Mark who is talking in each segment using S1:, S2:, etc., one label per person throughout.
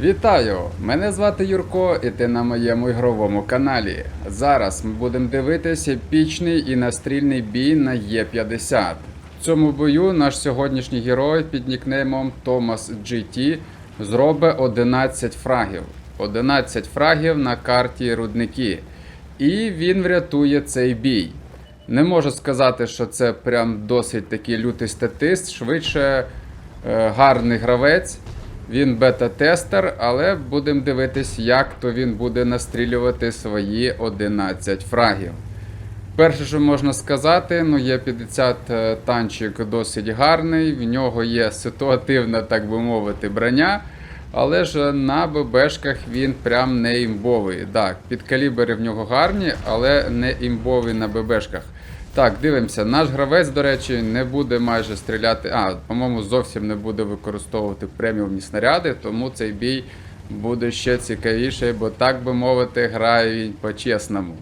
S1: Вітаю! Мене звати Юрко, і ти на моєму ігровому каналі. Зараз ми будемо дивитися епічний і настрільний бій на Є50. В цьому бою наш сьогоднішній герой під нікнеймом Томас GT зробить 11 фрагів. 11 фрагів на карті рудники. І він врятує цей бій. Не можу сказати, що це прям досить такий лютий статист, швидше е, гарний гравець. Він бета-тестер, але будемо дивитись, як то він буде настрілювати свої 11 фрагів. Перше, що можна сказати, ну є 50 е, танчик досить гарний, в нього є ситуативна, так би мовити, броня. Але ж на ББшках він прям не імбовий. Так, підкалібри в нього гарні, але не імбовий на ББшках. Так, дивимося. Наш гравець, до речі, не буде майже стріляти. А, по-моєму, зовсім не буде використовувати преміумні снаряди, тому цей бій буде ще цікавіший, бо так би мовити, грає він по-чесному.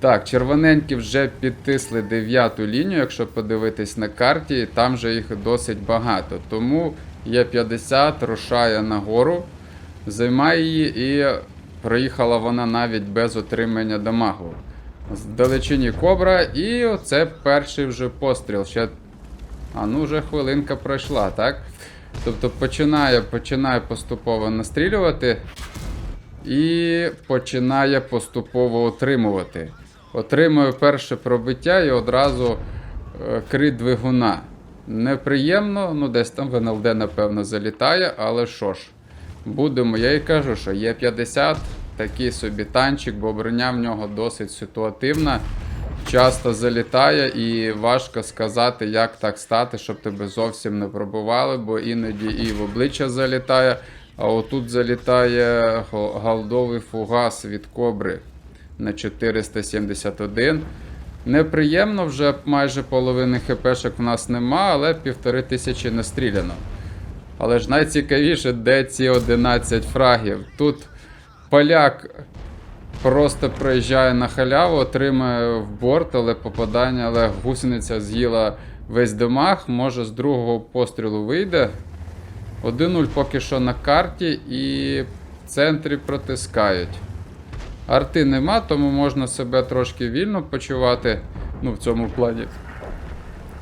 S1: Так, червоненькі вже підтисли дев'яту лінію, якщо подивитись на карті, там же їх досить багато. Тому Є50 рушає нагору, займає її і проїхала вона навіть без отримання дамагу. З далечині кобра, і оце перший вже постріл. Ще... А ну вже хвилинка пройшла, так? Тобто починає, починає поступово настрілювати і починає поступово отримувати. Отримує перше пробиття і одразу е, крит двигуна. Неприємно, ну десь там в НЛД, напевно, залітає, але що ж, будемо, я і кажу, що є 50, такий собі танчик, бо броня в нього досить ситуативна. Часто залітає і важко сказати, як так стати, щоб тебе зовсім не пробували, бо іноді і в обличчя залітає, а отут залітає голдовий фугас від кобри на 471. Неприємно, вже майже половини хпшок в нас нема, але півтори тисячі настріляно. Але ж найцікавіше, де ці 11 фрагів. Тут поляк просто проїжджає на халяву, отримує в борт, але попадання, але гусениця з'їла весь дамаг, може з другого пострілу вийде. 1-0 поки що на карті і в центрі протискають. Арти нема, тому можна себе трошки вільно почувати. Ну, в цьому плані.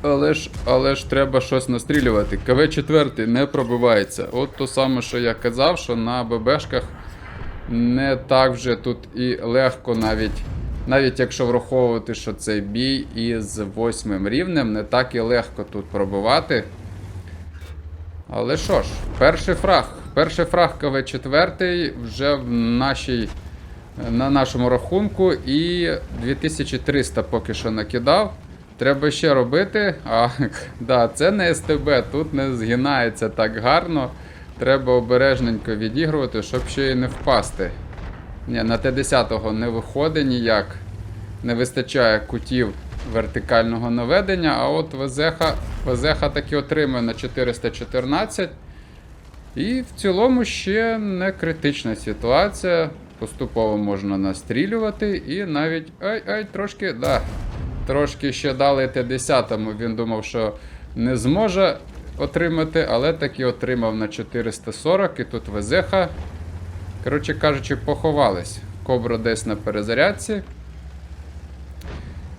S1: Але ж, але ж треба щось настрілювати. КВ-4 не пробивається. От то саме, що я казав, що на ББшках не так вже тут і легко навіть. Навіть якщо враховувати, що цей бій із восьмим рівнем, не так і легко тут пробивати. Але що ж, перший фраг. Перший фраг КВ-4 вже в нашій, на нашому рахунку і 2300 поки що накидав. Треба ще робити. А, да, це не СТБ, тут не згинається так гарно. Треба обережненько відігрувати, щоб ще й не впасти. Ні, на Т10 не виходить ніяк. Не вистачає кутів вертикального наведення, а от Везеха, Везеха таки отримує на 414. І в цілому ще не критична ситуація. Поступово можна настрілювати і навіть. Ай-ай, трошки, да. Трошки ще дали Т10, він думав, що не зможе отримати, але таки отримав на 440 і тут Везеха. Коротше кажучи, поховались. Кобра десь на перезарядці.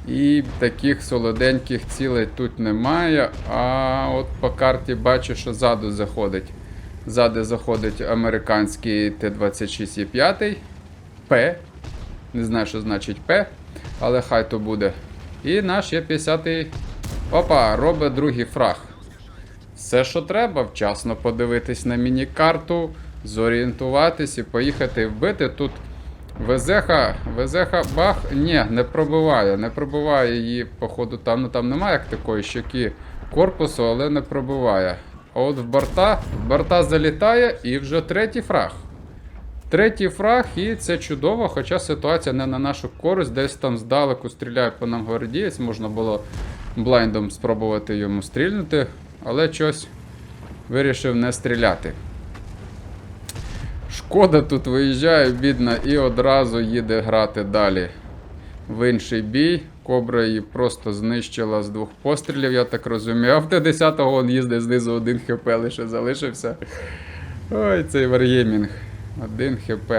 S1: І таких солоденьких цілей тут немає. А от по карті бачу, що ззаду заходить. Ззаду заходить американський Т-26Е5. П. Не знаю, що значить П, але хай то буде. І наш Є50. Опа, робить другий фраг. Все, що треба, вчасно подивитись на міні-карту, зорієнтуватись і поїхати вбити. Тут Везеха, Везеха, бах, ні, не пробиває. Не пробиває її, походу, там, ну, там немає як такої щоки корпусу, але не пробиває. А от в борта, в борта залітає і вже третій фраг. Третій фраг, і це чудово, хоча ситуація не на нашу користь, десь там здалеку стріляє по нам гвардієць, можна було блайндом спробувати йому стрільнути, але щось вирішив не стріляти. Шкода тут виїжджає, бідна, і одразу їде грати далі. В інший бій. Кобра її просто знищила з двох пострілів, я так розумію. А в Т-10 він їздить знизу один хп лише залишився. Ой, цей Вар'ємінг. Один хп.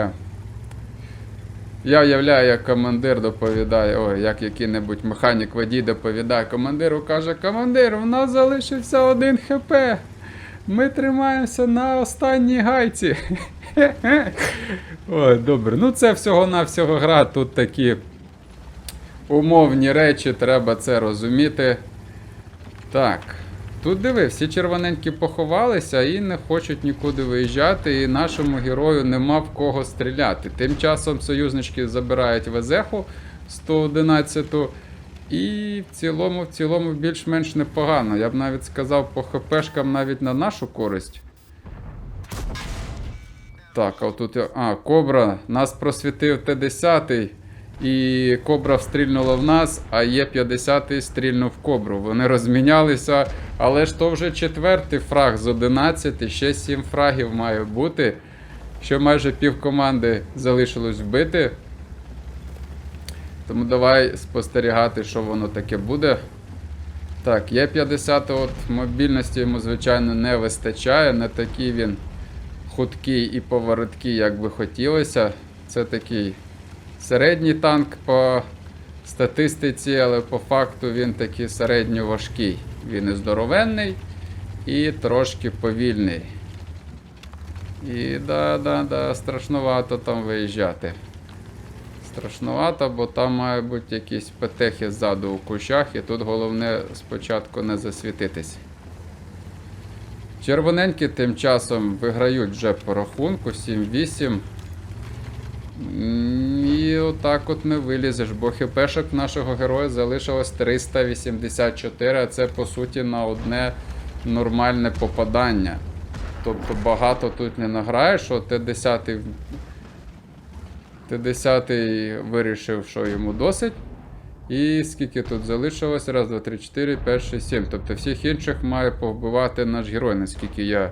S1: Я уявляю, як командир доповідає, ой, як який-небудь механік водій доповідає командиру, каже, командир, в нас залишився один хп. Ми тримаємося на останній гайці. Ой, добре. Ну це всього-навсього гра. Тут такі умовні речі, треба це розуміти. Так. Тут диви, всі червоненькі поховалися і не хочуть нікуди виїжджати, і нашому герою нема в кого стріляти. Тим часом союзнички забирають Везеху 111 і в цілому, в цілому більш-менш непогано. Я б навіть сказав по ХПшкам навіть на нашу користь. Так, а тут. А, Кобра нас просвітив Т-10, і Кобра встрільнула в нас, а Є-50 стрільнув в Кобру. Вони розмінялися, але ж то вже четвертий фраг з 11, ще 7 фрагів має бути. Що майже пів команди залишилось вбити. Тому давай спостерігати, що воно таке буде. Так, Є-50 от мобільності йому, звичайно, не вистачає. Не такий він худкий і повороткий, як би хотілося. Це такий середній танк по статистиці, але по факту він такий середньо важкий. Він і здоровенний, і трошки повільний. І да, да, да, страшнувато там виїжджати. Страшнувато, бо там мають бути якісь петехи ззаду у кущах, і тут головне спочатку не засвітитись. Червоненькі тим часом виграють вже по рахунку 7-8. І отак от не вилізеш, бо хпшок нашого героя залишилось 384, а це по суті на одне нормальне попадання. Тобто багато тут не награєш, що Т-10 Т-10 вирішив, що йому досить. І скільки тут залишилось? Раз, два, три, чотири, п'ять, шість, сім. Тобто всіх інших має повбивати наш герой, наскільки я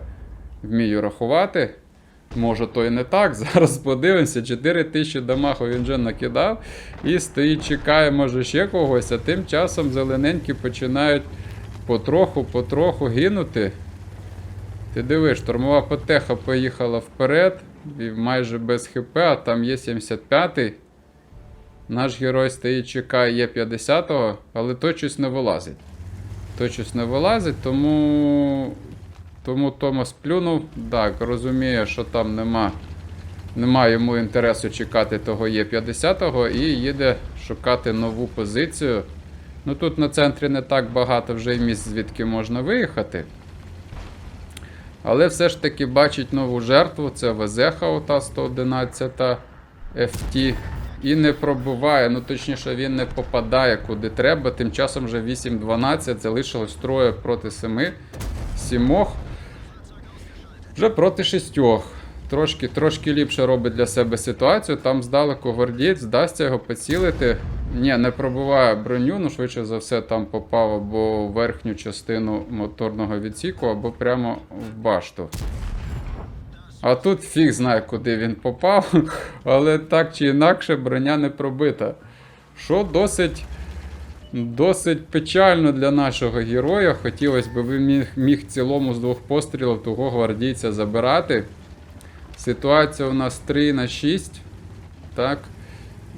S1: вмію рахувати. Може, то і не так. Зараз подивимося. 4 тисячі дамагу він вже накидав. І стоїть, чекає, може, ще когось. А тим часом зелененькі починають потроху-потроху гинути. Ти дивиш, штурмова потеха поїхала вперед, і майже без хп, а там є 75-й. Наш герой стоїть, чекає є 50-го, але той щось не вилазить. Той щось не вилазить, тому. Тому Томас плюнув. Так, розуміє, що там нема, нема йому інтересу чекати того є 50-го і їде шукати нову позицію. Ну тут на центрі не так багато вже й місць, звідки можна виїхати. Але все ж таки бачить нову жертву. Це Везеха, ота 111 FT. І не пробиває, ну точніше, він не попадає куди треба. Тим часом вже 8-12, залишилось троє проти 7. Сімох. Вже проти шістьох. Трошки, трошки ліпше робить для себе ситуацію. Там здалеку гвардієць, вдасться його поцілити. Ні, не пробиває броню, ну швидше за все там попав або в верхню частину моторного відсіку, або прямо в башту. А тут фіг знає, куди він попав, але так чи інакше броня не пробита. Що досить, досить печально для нашого героя. Хотілося б він міг, міг цілому з двох пострілів того гвардійця забирати. Ситуація у нас 3 на 6. Так.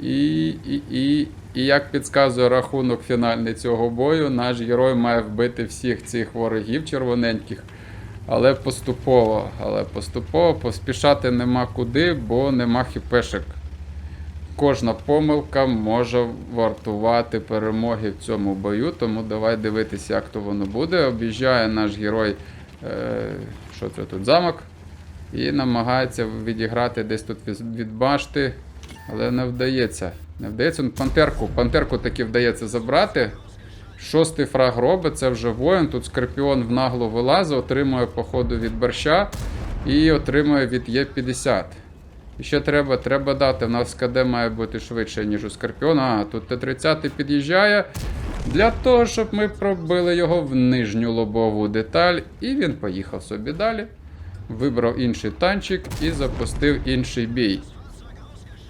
S1: І, і, і, і як підказує рахунок фінальний цього бою, наш герой має вбити всіх цих ворогів червоненьких. Але поступово, але поступово поспішати нема куди, бо нема хіпешек. Кожна помилка може вартувати перемоги в цьому бою, тому давай дивитися, як то воно буде. Об'їжджає наш герой, е, що це тут замок, і намагається відіграти десь тут від, башти, але не вдається. Не вдається. Ну, Пантерку, пантерку таки вдається забрати. Шостий фраг робить, це вже воїн. Тут Скорпіон в нагло вилазить, отримує походу від борща і отримує від Є50. І ще треба треба дати. У нас КД має бути швидше, ніж у Скорпіона. А, тут Т-30 під'їжджає для того, щоб ми пробили його в нижню лобову деталь. І він поїхав собі далі. Вибрав інший танчик і запустив інший бій.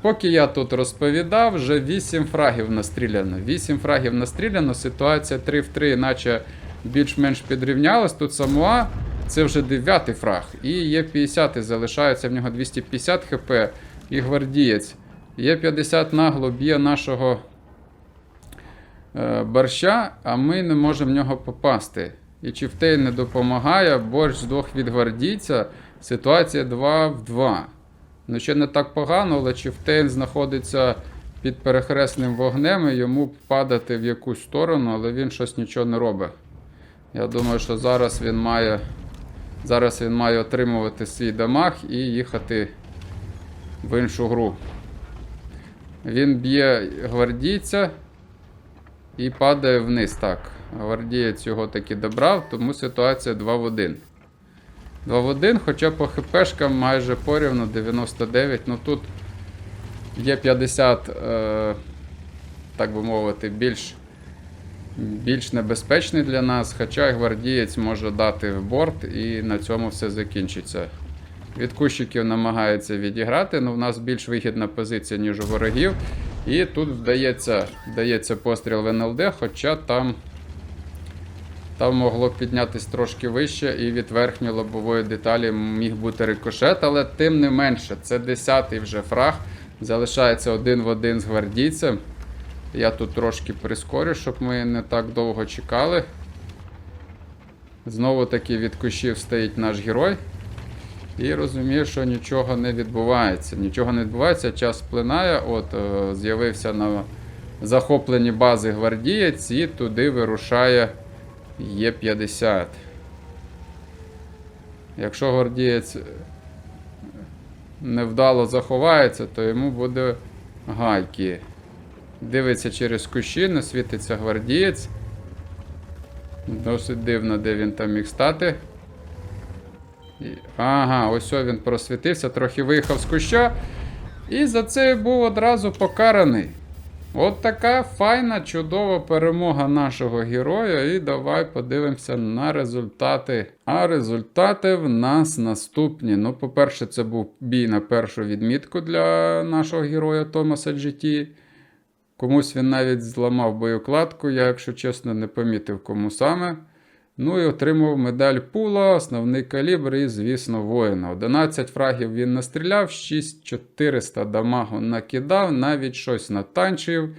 S1: Поки я тут розповідав, вже 8 фрагів настріляно. 8 фрагів настріляно, ситуація 3 в 3, наче більш-менш підрівнялась. Тут Самуа Це вже дев'ятий фраг. І є 50 залишається в нього 250 хп і гвардієць. Є 50 нагло б'є нашого е, борща, а ми не можемо в нього попасти. І Чифтей не допомагає, борщ здох від гвардійця. Ситуація 2 в 2. Ну, ще не так погано, але Чифтейн знаходиться під перехресним вогнем і йому падати в якусь сторону, але він щось нічого не робить. Я думаю, що зараз він має. Зараз він має отримувати свій дамаг і їхати в іншу гру. Він б'є гвардійця і падає вниз. Так. Гвардієць його таки добрав, тому ситуація 2 в 1. 2 в 1, хоча по хпшкам майже порівну 99. Ну тут є 50, е, так би мовити, більш, більш небезпечний для нас, хоча гвардієць може дати в борт і на цьому все закінчиться. Від кущиків намагається відіграти, але в нас більш вигідна позиція, ніж у ворогів. І тут вдається, вдається постріл в НЛД, хоча там, там могло піднятися трошки вище, і від верхньої лобової деталі міг бути рикошет, але тим не менше, це 10-й вже фраг. Залишається один в один з гвардійцем. Я тут трошки прискорю, щоб ми не так довго чекали. Знову таки від кущів стоїть наш герой. І розумію, що нічого не відбувається. Нічого не відбувається, час вплинає. От е, з'явився на захоплені бази гвардієць і туди вирушає Є50. Якщо гвардієць невдало заховається, то йому буде гайки. Дивиться через кущі, світиться гвардієць. Досить дивно, де він там міг стати. І- Ага, ось він просвітився, трохи виїхав з куща. І за це був одразу покараний. От така файна, чудова перемога нашого героя. І давай подивимося на результати. А результати в нас наступні. Ну, по-перше, це був бій на першу відмітку для нашого героя Томаса GT. Комусь він навіть зламав боєкладку, я, якщо чесно, не помітив, кому саме. Ну і отримав медаль пула, основний калібр і, звісно, воїна. 11 фрагів він настріляв, 6400 дамагу накидав, навіть щось натанчив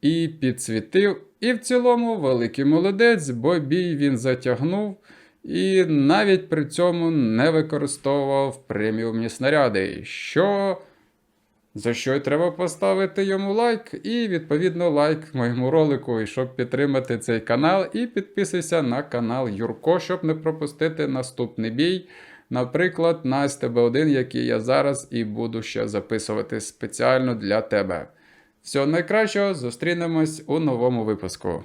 S1: і підсвітив. І в цілому великий молодець, бо бій він затягнув і навіть при цьому не використовував преміумні снаряди. Що за що й треба поставити йому лайк, і відповідно лайк моєму ролику, і щоб підтримати цей канал. І підписуйся на канал Юрко, щоб не пропустити наступний бій. Наприклад, на СТБ1, який я зараз і буду ще записувати спеціально для тебе. Всього найкращого, зустрінемось у новому випуску.